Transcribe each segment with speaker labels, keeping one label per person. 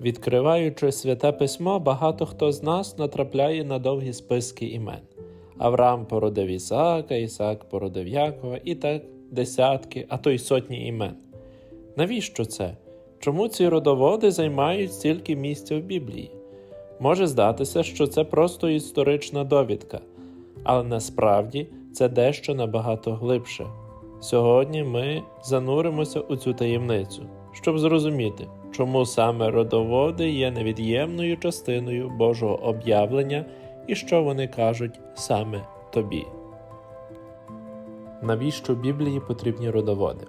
Speaker 1: Відкриваючи святе письмо, багато хто з нас натрапляє на довгі списки імен. Авраам породив Ісаака, Ісаак породив Якова і так десятки, а то й сотні імен. Навіщо це? Чому ці родоводи займають стільки місця в Біблії? Може здатися, що це просто історична довідка, але насправді це дещо набагато глибше. Сьогодні ми зануримося у цю таємницю, щоб зрозуміти, чому саме родоводи є невід'ємною частиною Божого об'явлення і що вони кажуть саме тобі. Навіщо Біблії потрібні родоводи?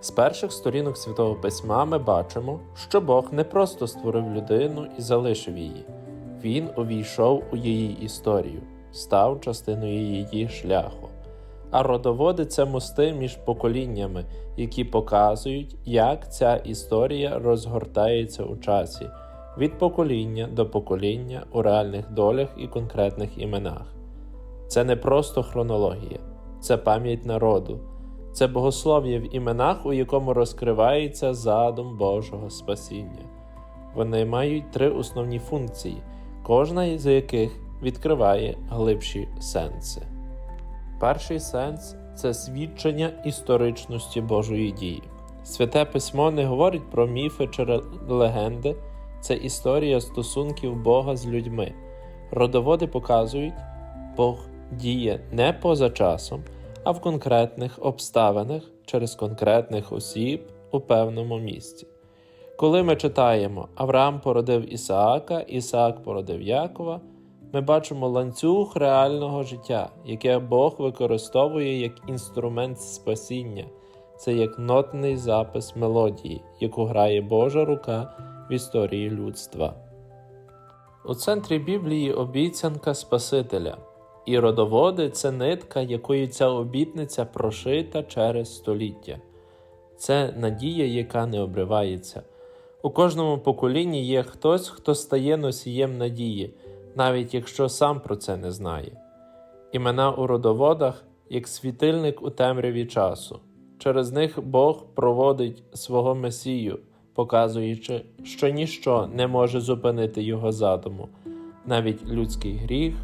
Speaker 1: З перших сторінок Святого Письма ми бачимо, що Бог не просто створив людину і залишив її, Він увійшов у її історію, став частиною її шляху. А родоводи це мости між поколіннями, які показують, як ця історія розгортається у часі від покоління до покоління у реальних долях і конкретних іменах. Це не просто хронологія, це пам'ять народу, це богослов'я в іменах, у якому розкривається задум Божого спасіння. Вони мають три основні функції, кожна з яких відкриває глибші сенси. Перший сенс це свідчення історичності Божої дії. Святе письмо не говорить про міфи чи легенди, це історія стосунків Бога з людьми. Родоводи показують, Бог діє не поза часом, а в конкретних обставинах через конкретних осіб у певному місці. Коли ми читаємо Авраам породив Ісаака, Ісаак породив Якова, ми бачимо ланцюг реального життя, яке Бог використовує як інструмент спасіння, це як нотний запис мелодії, яку грає Божа рука в історії людства. У центрі Біблії обіцянка Спасителя, і родоводи це нитка, якою ця обітниця прошита через століття. Це надія, яка не обривається. У кожному поколінні є хтось, хто стає носієм надії, навіть якщо сам про це не знає. Імена у родоводах як світильник у темряві часу. Через них Бог проводить свого Месію, показуючи, що ніщо не може зупинити його задуму, навіть людський гріх,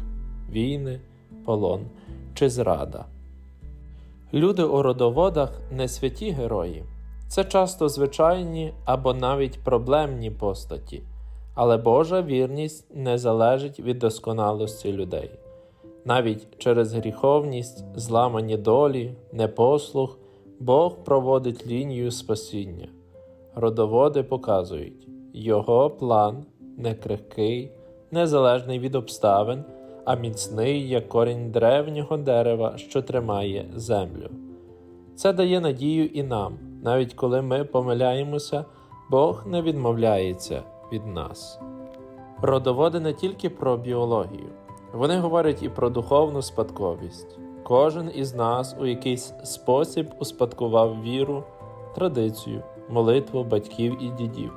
Speaker 1: війни, полон чи зрада. Люди у родоводах не святі герої, це часто звичайні або навіть проблемні постаті, але Божа вірність не залежить від досконалості людей. Навіть через гріховність, зламані долі, непослух, Бог проводить лінію спасіння. Родоводи показують, його план не крихкий, незалежний від обставин, а міцний, як корінь древнього дерева, що тримає землю. Це дає надію і нам, навіть коли ми помиляємося, Бог не відмовляється від нас. Родоводи не тільки про біологію, вони говорять і про духовну спадковість. Кожен із нас у якийсь спосіб успадкував віру, традицію, молитву батьків і дідів.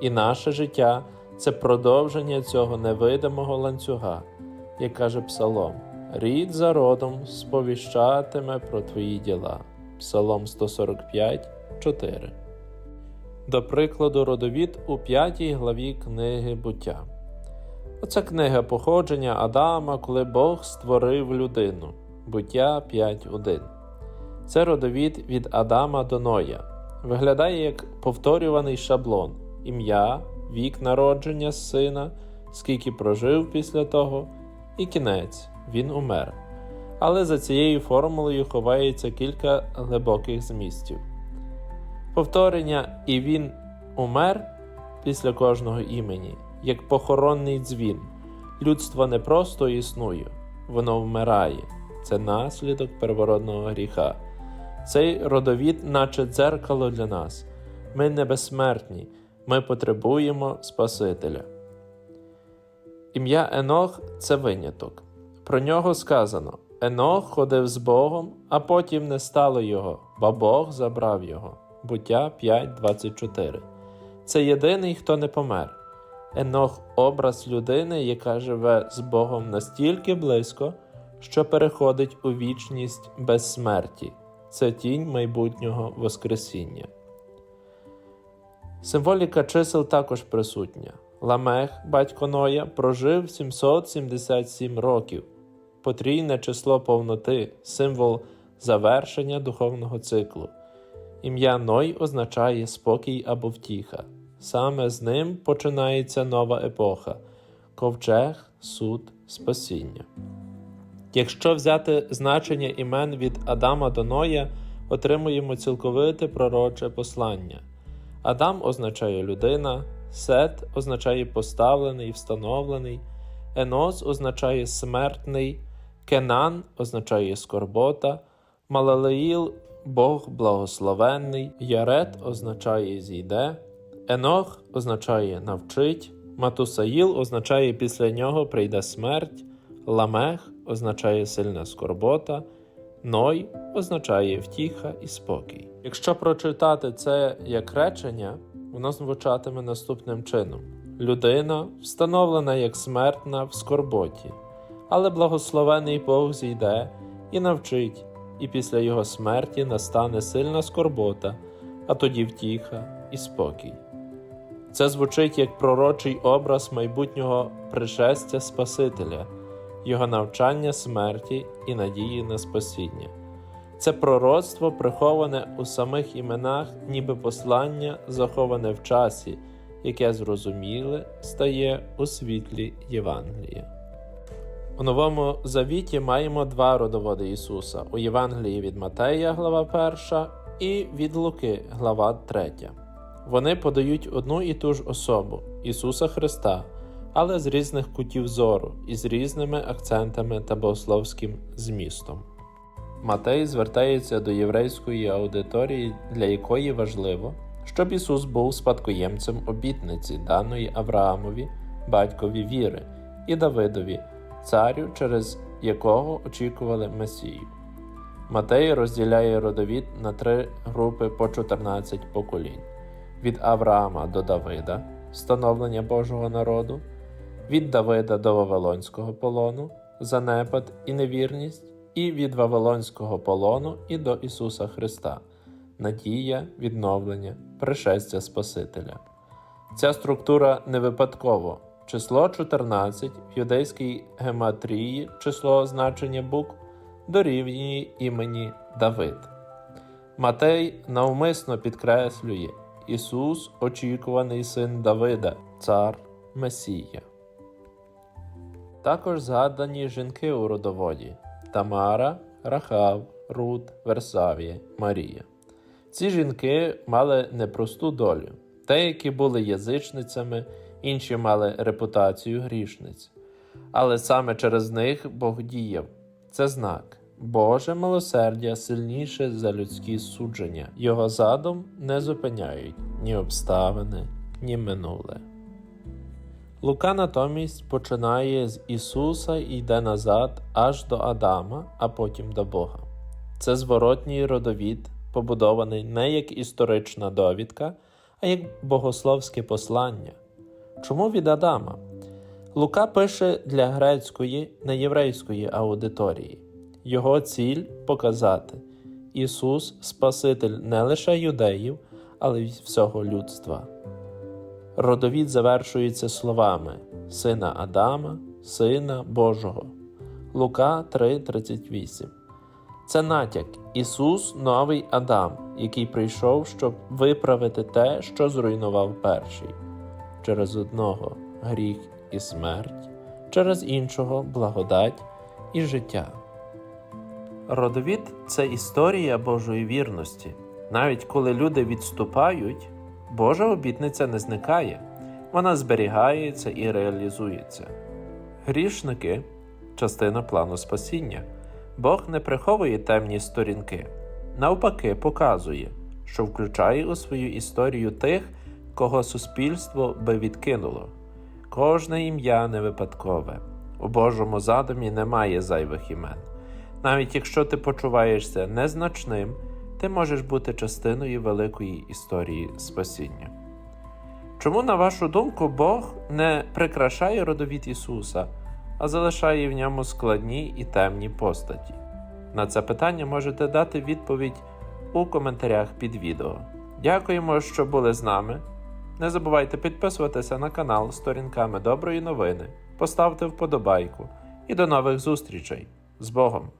Speaker 1: І наше життя це продовження цього невидимого ланцюга, як каже Псалом, рід за родом сповіщатиме про твої діла. Псалом 145, 4. До прикладу, родовід у п'ятій главі книги буття. Оце книга походження Адама, коли Бог створив людину. Буття 5.1. Це родовід від Адама до Ноя. Виглядає як повторюваний шаблон, ім'я, вік народження сина, скільки прожив після того, і кінець він умер. Але за цією формулою ховається кілька глибоких змістів. Повторення і він умер після кожного імені, як похоронний дзвін. Людство не просто існує, воно вмирає. Це наслідок первородного гріха. Цей родовід, наче дзеркало для нас. Ми не безсмертні, ми потребуємо Спасителя. Ім'я Енох це виняток. Про нього сказано: Енох ходив з Богом, а потім не стало його, бо Бог забрав його. Буття 5.24. Це єдиний, хто не помер. Енох образ людини, яка живе з Богом настільки близько, що переходить у вічність без смерті. Це тінь майбутнього Воскресіння. Символіка чисел також присутня. Ламех, батько Ноя, прожив 777 років. Потрійне число повноти, символ завершення духовного циклу. Ім'я Ной означає спокій або втіха. Саме з ним починається нова епоха ковчег, суд, спасіння. Якщо взяти значення імен від Адама до Ноя, отримуємо цілковите пророче послання. Адам означає людина, Сет означає поставлений, встановлений, Енос означає смертний, Кенан означає скорбота, Малалеїл Бог благословенний, Ярет означає зійде, Енох означає навчить, Матусаїл означає після нього прийде смерть, Ламех означає сильна скорбота, Ной означає втіха і спокій. Якщо прочитати це як речення, воно звучатиме наступним чином: людина встановлена як смертна в скорботі, але благословений Бог зійде і навчить, і після його смерті настане сильна скорбота, а тоді втіха і спокій. Це звучить як пророчий образ майбутнього пришестя Спасителя, його навчання смерті і надії на спасіння. Це пророцтво приховане у самих іменах, ніби послання, заховане в часі, яке зрозуміле стає у світлі Євангелія. У Новому Завіті маємо два родоводи Ісуса у Євангелії від Матея, глава 1, і від Луки, глава 3. Вони подають одну і ту ж особу Ісуса Христа, але з різних кутів зору і з різними акцентами та богословським змістом. Матей звертається до єврейської аудиторії, для якої важливо, щоб Ісус був спадкоємцем обітниці, даної Авраамові, батькові віри, і Давидові, царю, через якого очікували Месію. Матей розділяє родовід на три групи по 14 поколінь: від Авраама до Давида, становлення Божого народу, від Давида до Вавилонського полону, занепад і невірність, і від Вавилонського полону і до Ісуса Христа, надія, відновлення, пришестя Спасителя. Ця структура не випадково. Число 14 в юдейській гематрії, число значення букв, дорівнює імені Давид. Матей навмисно підкреслює Ісус, очікуваний син Давида, цар Месія. Також згадані жінки у родоводі Тамара, Рахав, Рут, Версавія, Марія. Ці жінки мали непросту долю. Деякі були язичницями, інші мали репутацію грішниць. Але саме через них Бог діяв. Це знак. Боже милосердя сильніше за людські судження. Його задум не зупиняють ні обставини, ні минуле. Лука натомість починає з Ісуса і йде назад аж до Адама, а потім до Бога. Це зворотній родовід, побудований не як історична довідка, а як богословське послання. Чому від Адама? Лука пише для грецької, неєврейської аудиторії. Його ціль показати Ісус Спаситель не лише юдеїв, але й всього людства. Родовід завершується словами Сина Адама, Сина Божого. Лука 3:38. Це натяк Ісус новий Адам, який прийшов, щоб виправити те, що зруйнував перший, через одного гріх і смерть, через іншого благодать і життя. Родовід це історія Божої вірності. Навіть коли люди відступають, Божа обітниця не зникає, вона зберігається і реалізується. Грішники частина плану спасіння. Бог не приховує темні сторінки, навпаки, показує, що включає у свою історію тих, кого суспільство би відкинуло. Кожне ім'я не випадкове. У Божому задумі немає зайвих імен. Навіть якщо ти почуваєшся незначним, ти можеш бути частиною великої історії спасіння. Чому, на вашу думку, Бог не прикрашає родовід Ісуса, а залишає в ньому складні і темні постаті? На це питання можете дати відповідь у коментарях під відео. Дякуємо, що були з нами. Не забувайте підписуватися на канал сторінками доброї новини, поставте вподобайку. І до нових зустрічей. З Богом!